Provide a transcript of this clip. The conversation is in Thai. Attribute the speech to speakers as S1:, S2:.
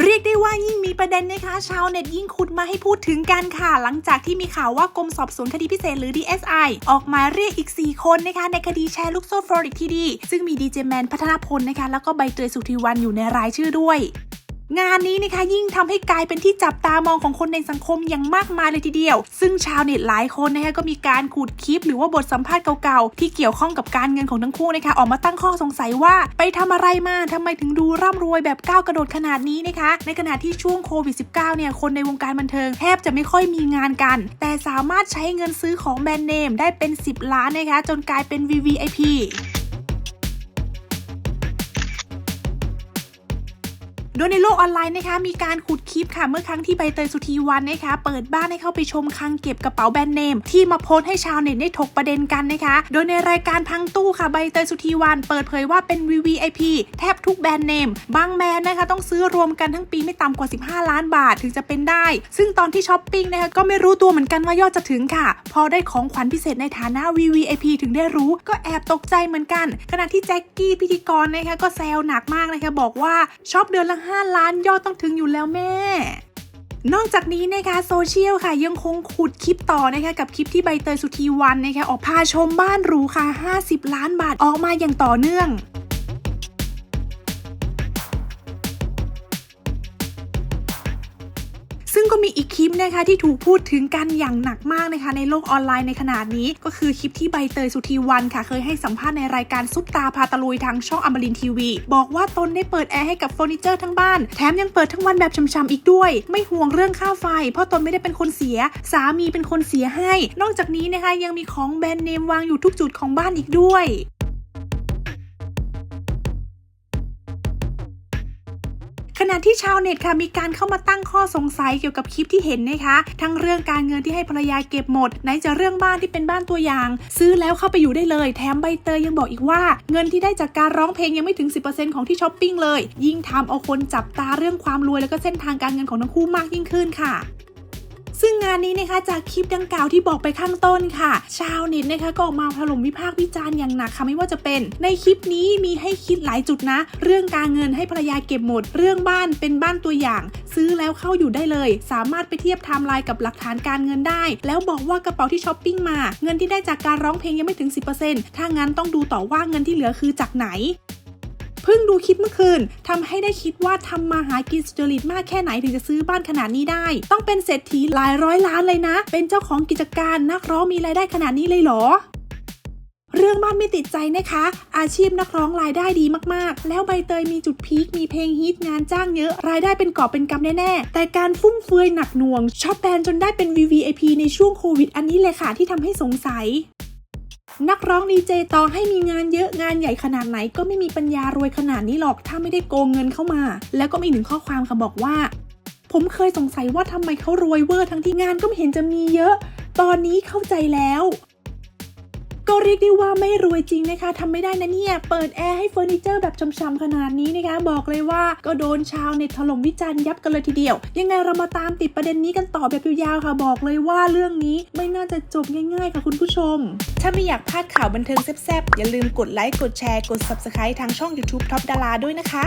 S1: เรียกได้ว่ายิ่งมีประเด็นนะคะ ชาวเน็ตยิ่งขุดมาให้พูดถึงกันค่ะ หลังจากที่มีข่าวว่ากรมสอบสวนคดีพิเศษหรือ DSI ออกมาเรียกอีก 4 คนนะคะ ในคดีแชร์ลูกโซ่ฟลอริดที่ดี ซึ่งมีดีเจแมนพัฒนพลนะคะ แล้วก็ใบเตยสุธีวันอยู่ในรายชื่อด้วย งานนี้นะคะยิ่งทำให้กลายเป็นที่จับตามองของคนในสังคมอย่างมากมายเลยทีเดียว ซึ่งชาวเน็ตหลายคนนะคะก็มีการขูดคลิป หรือว่าบทสัมภาษณ์เก่าๆ ที่เกี่ยวข้องกับการเงินของทั้งคู่นะคะออกมาตั้งข้อสงสัยว่าไปทำอะไรมาทำไมถึงดูร่ำรวยแบบก้าวกระโดดขนาดนี้นะคะ ในขณะที่ช่วงโควิด -19 เนี่ยคนในวงการบันเทิงแทบจะไม่ค่อยมีงานกัน แต่สามารถใช้เงินซื้อของแบรนด์เนมได้เป็น 10 ล้านนะคะจนกลายเป็น VVIP โดยในโลกออนไลน์นะคะ มีการขุดคลิปค่ะ เมื่อครั้งที่ใบเตยสุธีวันนะคะ เปิดบ้านให้เข้าไปชมคลังเก็บกระเป๋าแบรนด์เนม ที่มาโพสให้ชาวเน็ตได้ถกประเด็นกันนะคะ โดยในรายการพังตู้ค่ะใบเตยสุธีวันเปิดเผยว่าเป็น VVIP แทบทุกแบรนด์เนมบางแบรนด์นะคะต้องซื้อรวมกันทั้งปีไม่ต่ำกว่า 15 ล้านบาทถึงจะเป็นได้ ซึ่งตอนที่ช้อปปิ้งนะคะก็ไม่รู้ตัวเหมือนกันว่ายอดจะถึงค่ะ พอได้ของขวัญพิเศษในฐานะ VVIP ถึงได้รู้ก็แอบตกใจเหมือนกัน ขณะที่แจ็คกี้พิธีกรนะคะก็แซวหนักมากนะคะบอกว่าช็อปเดือนละ5 ล้านยอดต้องถึงอยู่แล้วแม่ นอกจากนี้นะคะโซเชียลค่ะยังคงขุดคลิปต่อนะคะกับคลิปที่ใบเตยสุธีวันนะคะออกพาชมบ้านหรูค่ะ 50 ล้านบาทออกมาอย่างต่อเนื่อง ก็มีอีกคลิปนะคะที่ถูกพูดถึงกันอย่างหนักมากนะคะในโลกออนไลน์ในขนาดนี้ ก็คือคลิปที่ใบเตยสุธีวันค่ะ เคยให้สัมภาษณ์ในรายการซุปตาพาตะลุยทางช่องอมรินทีวี บอกว่าตนได้เปิดแอร์ให้กับเฟอร์นิเจอร์ทั้งบ้าน แถมยังเปิดทั้งวันแบบช่ำๆอีกด้วย ไม่ห่วงเรื่องค่าไฟ เพราะตนไม่ได้เป็นคนเสีย สามีเป็นคนเสียให้ นอกจากนี้นะคะยังมีของแบรนด์เนมวางอยู่ทุกจุดของบ้านอีกด้วย ณะที่ชาวเน็ตค่ะมีการเข้ามาตั้งข้อสงสัยเกี่ยวกับคลิปที่เห็นนะคะ ทั้งเรื่องการเงินที่ให้ภรรยาเก็บหมด ไหนจะเรื่องบ้านที่เป็นบ้านตัวอย่าง ซื้อแล้วเข้าไปอยู่ได้เลย แถมใบเตยยังบอกอีกว่า เงินที่ได้จากการร้องเพลงยังไม่ถึง 10%ของที่ช้อปปิ้งเลย ยิ่งทำเอาคนจับตาเรื่องความรวยแล้วก็เส้นทางการเงินของทั้งคู่มากยิ่งขึ้นค่ะ ซึ่งงานนี้นะคะจากคลิปดังกล่าวที่บอกไปข้างต้นค่ะ ชาวเน็ตนะคะก็ออกมาถล่มวิพากษ์วิจารณ์อย่างหนักค่ะไม่ว่าจะเป็น ในคลิปนี้มีให้คิดหลายจุดนะ เรื่องการเงินให้ภรรยาเก็บหมด เรื่องบ้านเป็นบ้านตัวอย่าง ซื้อแล้วเข้าอยู่ได้เลย สามารถไปเทียบไทม์ไลน์กับหลักฐานการเงินได้ แล้วบอกว่ากระเป๋าที่ช้อปปิ้งมา เงินที่ได้จากการร้องเพลงยังไม่ถึง 10%ถ้างั้นต้องดูต่อว่าเงินที่เหลือคือจากไหน เพิ่งดูคลิปเมื่อคืนทำให้ได้คิดว่าทำมาหากินสุจริตมากแค่ไหนถึงจะซื้อบ้านขนาดนี้ได้ ต้องเป็นเศรษฐีหลายร้อยล้านเลยนะ เป็นเจ้าของกิจการนักร้องมีรายได้ขนาดนี้เลยเหรอเรื่องบ้านไม่ติดใจนะคะ อาชีพนักร้องรายได้ดีมากๆ แล้วใบเตยมีจุดพีค มีเพลงฮิตงานจ้างเยอะ รายได้เป็นกอบเป็นกำแน่ๆ แต่การฟุ่มเฟือยหนักหน่วงช็อปแบรนด์จนได้เป็น VVIP ในช่วงโควิดอันนี้เลยค่ะที่ทำให้สงสัย นักร้องดีเจต่อให้มีงานเยอะงานใหญ่ขนาดไหนก็ไม่มีปัญญารวยขนาดนี้หรอกถ้าไม่ได้โกงเงินเข้ามา แล้วก็มีหนึ่งข้อความค่ะบอกว่า ผมเคยสงสัยว่าทำไมเขารวยเวอร์ทั้งที่งานก็ไม่เห็นจะมีเยอะ ตอนนี้เข้าใจแล้ว ก็เรียกได้ว่าไม่รวยจริงนะคะทำไม่ได้นะเนี่ย เปิดแอร์ให้เฟอร์นิเจอร์แบบชำๆขนาดนี้นะคะ บอกเลยว่าก็โดนชาวเน็ตถล่มวิจารณ์ยับกันเลยทีเดียว ยังไงเรามาตามติดประเด็นนี้กันต่อแบบยาวๆค่ะ บอกเลยว่าเรื่องนี้ไม่น่าจะจบง่ายๆค่ะคุณผู้ชม ถ้าไม่อยากพลาดข่าวบันเทิงแซ่บๆอย่าลืมกดไลค์กดแชร์กด Subscribe ทางช่อง YouTube Top ดาราด้วยนะคะ